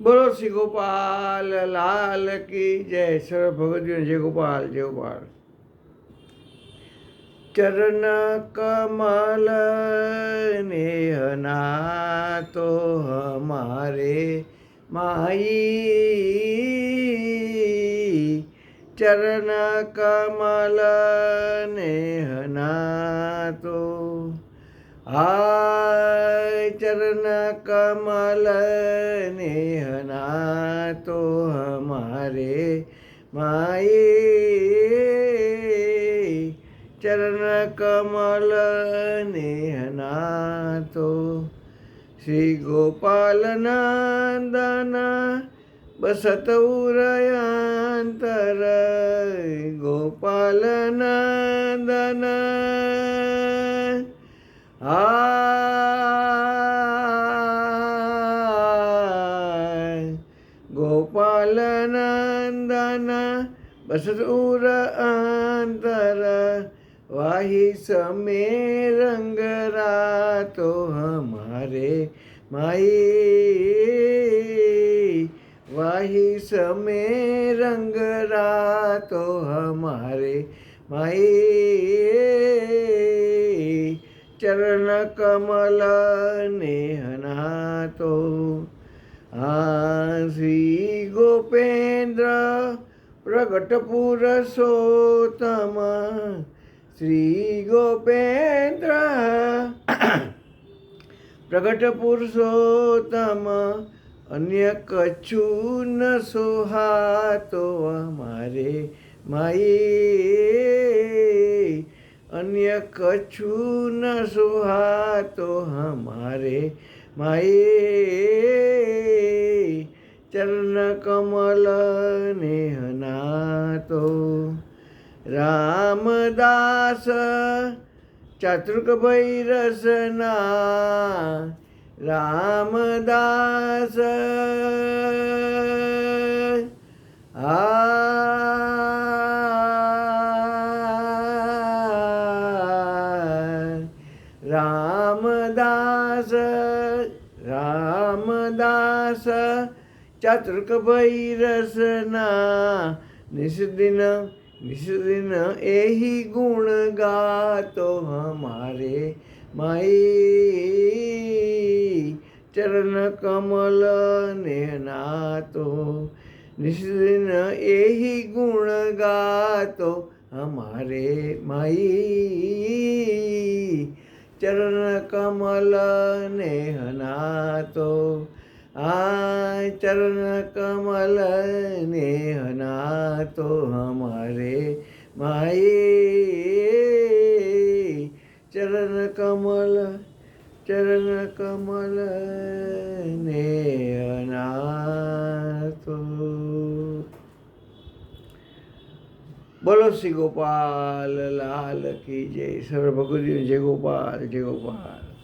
બોલો શ્રી ગોપાલ લાલ કી જય સર ભગવતી જય ગોપાલ જય ગોપાલ ચરણ કમલ નેહના તો હમારે માઈ ચરણ કમલ નેહના તો હાય ચરણ કમલ નેહના माँ तो हमारे माए चरण कमल नेहना तो श्री गोपाल नंदना बसत उरयांतर गोपाल नंदना कालनन्दन बसरूर अंतर वाही समय रंग रा तो हमारे माई वाही समय रंग रा तो हमारे माई चरण कमल ने हना तो શ્રી ગોપેન્દ્ર પ્રગટ પુરુષોત્તમ શ્રી ગોપેન્દ્ર પ્રગટ પુરુષોત્તમ અન્ય કછું ન સોહાતો અમારે માઈ અન્ય કછું ન સુહાતો હમારે માએ चरणकमल नेहनातो. रामदास चातुर्कभैरसना रामदास. आ. रामदास रामदास. चातुर्क रसना निस्दिन निस्दिन यही गुण गा तो हमारे माई। चरण कमल नेना तो निस्दिन यही गुण गा तो हमारे माई। चरण कमल नेहना तो આ ચરણ કમલ નેહના તો હમારે માઈ ચરણ કમલ ચરણ કમલ ને અનાતો બોલો શ્રી ગોપાલ લાલ કી જય. સર્વ ભગવતી જય ગોપાલ જય ગોપાલ.